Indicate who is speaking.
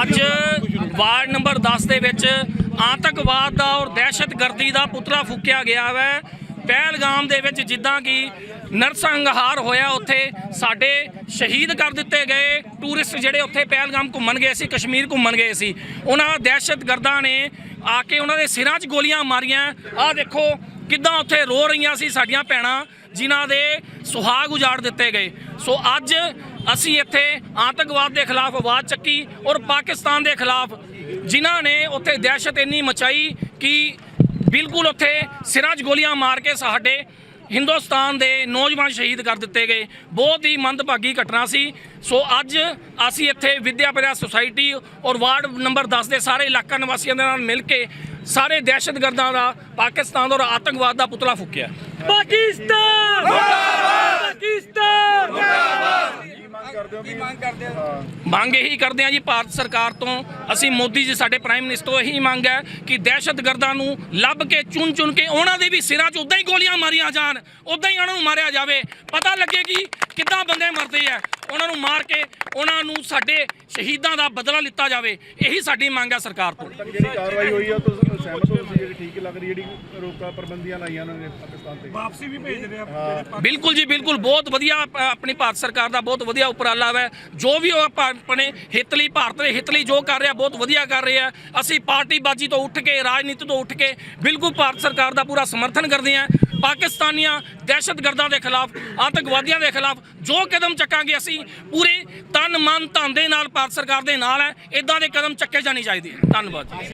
Speaker 1: ਅੱਜ ward number 10 ਦੇ ਵਿੱਚ ਆਤੰਕਵਾਦ ਦਾ ਔਰ ਦਹਿਸ਼ਤਗਰਦੀ ਦਾ ਪੁਤਲਾ ਫੁੱਕਿਆ ਗਿਆ ਹੈ ਪਹਿਲਗਾਮ ਦੇ ਵਿੱਚ ਜਿੱਦਾਂ ਕਿ ਨਰਸੰਹਾਰ ਹੋਇਆ ਉੱਥੇ ਸਾਡੇ ਸ਼ਹੀਦ ਕਰ ਦਿੱਤੇ ਗਏ। ਟੂਰਿਸਟ ਜਿਹੜੇ ਉੱਥੇ ਪਹਿਲਗਾਮ ਘੁੰਮਣ ਗਏ ਸੀ ਕਸ਼ਮੀਰ ਘੁੰਮਣ ਗਏ ਸੀ। ਉਹਨਾਂ ਦਹਿਸ਼ਤਗਰਦਾਂ ਨੇ ਆ ਕੇ ਉਹਨਾਂ ਦੇ ਸਿਰਾਂ 'ਚ ਗੋਲੀਆਂ ਮਾਰੀਆਂ। ਆਹ ਦੇਖੋ ਕਿੱਦਾਂ ਉੱਥੇ ਰੋ ਰਹੀਆਂ ਸੀ ਸਾਡੀਆਂ ਭੈਣਾਂ, ਜਿਨ੍ਹਾਂ ਦੇ ਸੁਹਾਗ ਉਜਾੜ ਦਿੱਤੇ ਗਏ। ਸੋ ਅੱਜ ਅਸੀਂ ਇੱਥੇ ਆਤੰਕਵਾਦ ਦੇ ਖਿਲਾਫ ਆਵਾਜ਼ ਚੱਕੀ ਔਰ ਪਾਕਿਸਤਾਨ ਦੇ ਖਿਲਾਫ ਜਿਨ੍ਹਾਂ ਨੇ ਉੱਥੇ ਦਹਿਸ਼ਤ ਇੰਨੀ ਮਚਾਈ ਕਿ ਬਿਲਕੁਲ ਉੱਥੇ ਸਿਰਾਂ 'ਚ ਗੋਲੀਆਂ ਮਾਰ ਕੇ ਸਾਡੇ ਹਿੰਦੁਸਤਾਨ ਦੇ ਨੌਜਵਾਨ ਸ਼ਹੀਦ ਕਰ ਦਿੱਤੇ ਗਏ। ਬਹੁਤ ਹੀ ਮੰਦਭਾਗੀ ਘਟਨਾ ਸੀ। ਸੋ ਅੱਜ ਅਸੀਂ ਇੱਥੇ ਵਿਦਿਆ ਪ੍ਰਿਆ ਸੁਸਾਇਟੀ ਔਰ ਵਾਰਡ ਨੰਬਰ 10 ਦੇ ਸਾਰੇ ਇਲਾਕਾ ਨਿਵਾਸੀਆਂ ਦੇ ਨਾਲ ਮਿਲ ਕੇ ਸਾਰੇ ਦਹਿਸ਼ਤਗਰਦਾਂ ਦਾ ਪਾਕਿਸਤਾਨ ਔਰ ਆਤੰਕਵਾਦ ਦਾ ਪੁਤਲਾ ਫੂਕਿਆ।
Speaker 2: ਪਾਕਿਸਤਾਨ! ਪਾਕਿਸਤਾਨ!
Speaker 1: ਮੰਗ ਇਹੀ ਕਰਦੇ ਆ ਜੀ ਭਾਰਤ ਸਰਕਾਰ ਤੋਂ ਅਸੀਂ ਮੋਦੀ ਜੀ ਸਾਡੇ ਪ੍ਰਾਈਮ ਮਿਨਿਸਟਰ ਤੋਂ ਇਹੀ ਮੰਗ ਹੈ ਕਿ ਦਹਿਸ਼ਤਗਰਦਾਂ ਨੂੰ ਲੱਭ ਕੇ ਚੁਣ ਚੁਣ ਕੇ ਉਹਨਾਂ ਦੇ ਵੀ ਸਿਰਾਂ 'ਚ ਉਦਾਂ ਹੀ ਗੋਲੀਆਂ ਮਾਰੀਆਂ ਜਾਣ ਉਦਾਂ ਹੀ ਉਹਨਾਂ ਨੂੰ ਮਾਰਿਆ ਜਾਵੇ। ਪਤਾ ਲੱਗੇ ਕਿ ਕਿੱਦਾਂ ਬੰਦੇ ਮਰਦੇ ਆ? ਉਹਨਾਂ ਨੂੰ ਮਾਰ ਕੇ ਉਹਨਾਂ ਨੂੰ ਸਾਡੇ ਸ਼ਹੀਦਾਂ ਦਾ ਬਦਲਾ ਲਿੱਤਾ ਜਾਵੇ ਇਹੀ ਸਾਡੀ ਮੰਗ ਹੈ ਸਰਕਾਰ ਤੋਂ।
Speaker 3: ਜਿਹੜੀ ਕਾਰਵਾਈ ਹੋਈ ਆ ਤੁਸੀਂ ਸਹਿਮਤ ਹੋ ਤੁਸੀਂ ਜਿਹੜੀ ਠੀਕ ਲੱਗ ਰਹੀ ਜਿਹੜੀ ਰੋਕਾ ਪਾਬੰਦੀਆਂ ਲਾਈਆਂ ਉਹਨਾਂ ਨੇ ਪਾਕਿਸਤਾਨ ਤੇ?
Speaker 2: ਵਾਪਸੀ ਵੀ ਭੇਜ ਰਹੇ ਆ
Speaker 1: ਬਿਲਕੁਲ ਜੀ ਬਿਲਕੁਲ। ਬਹੁਤ ਵਧੀਆ ਆਪਣੀ ਭਾਰਤ ਸਰਕਾਰ ਦਾ ਬਹੁਤ ਵਧੀਆ ਉਪਰਾਲਾ ਹੈ ਜੋ ਵੀ ਉਹ ਆਪਾਂ ਆਪਣੇ ਹਿੱਤ ਲਈ ਭਾਰਤ ਦੇ ਹਿੱਤ ਲਈ ਜੋ ਕਰ ਰਿਹਾ ਬਹੁਤ ਵਧੀਆ ਕਰ ਰਿਹਾ। ਅਸੀਂ ਪਾਰਟੀਬਾਜ਼ੀ ਤੋਂ ਉੱਠ ਕੇ ਰਾਜਨੀਤੀ ਤੋਂ ਉੱਠ ਕੇ ਬਿਲਕੁਲ ਭਾਰਤ ਸਰਕਾਰ ਦਾ ਪੂਰਾ ਸਮਰਥਨ ਕਰਦੇ ਹਾਂ। ਪਾਕਿਸਤਾਨੀਆਂ ਦਹਿਸ਼ਤਗਰਦਾਂ ਦੇ ਖਿਲਾਫ, ਆਤੰਕਵਾਦੀਆਂ ਦੇ ਖਿਲਾਫ ਜੋ ਕਦਮ ਚੱਕਾਂਗੇ ਅਸੀਂ, ਪੂਰੇ ਤਨ ਮਨ ਧਨ ਦੇ ਨਾਲ ਭਾਰਤ ਸਰਕਾਰ ਦੇ ਨਾਲ ਹੈ ਇਦਾਂ ਦੇ ਕਦਮ ਚੱਕੇ ਜਾਣੇ ਚਾਹੀਦੇ ਧੰਨਵਾਦ ਜੀ।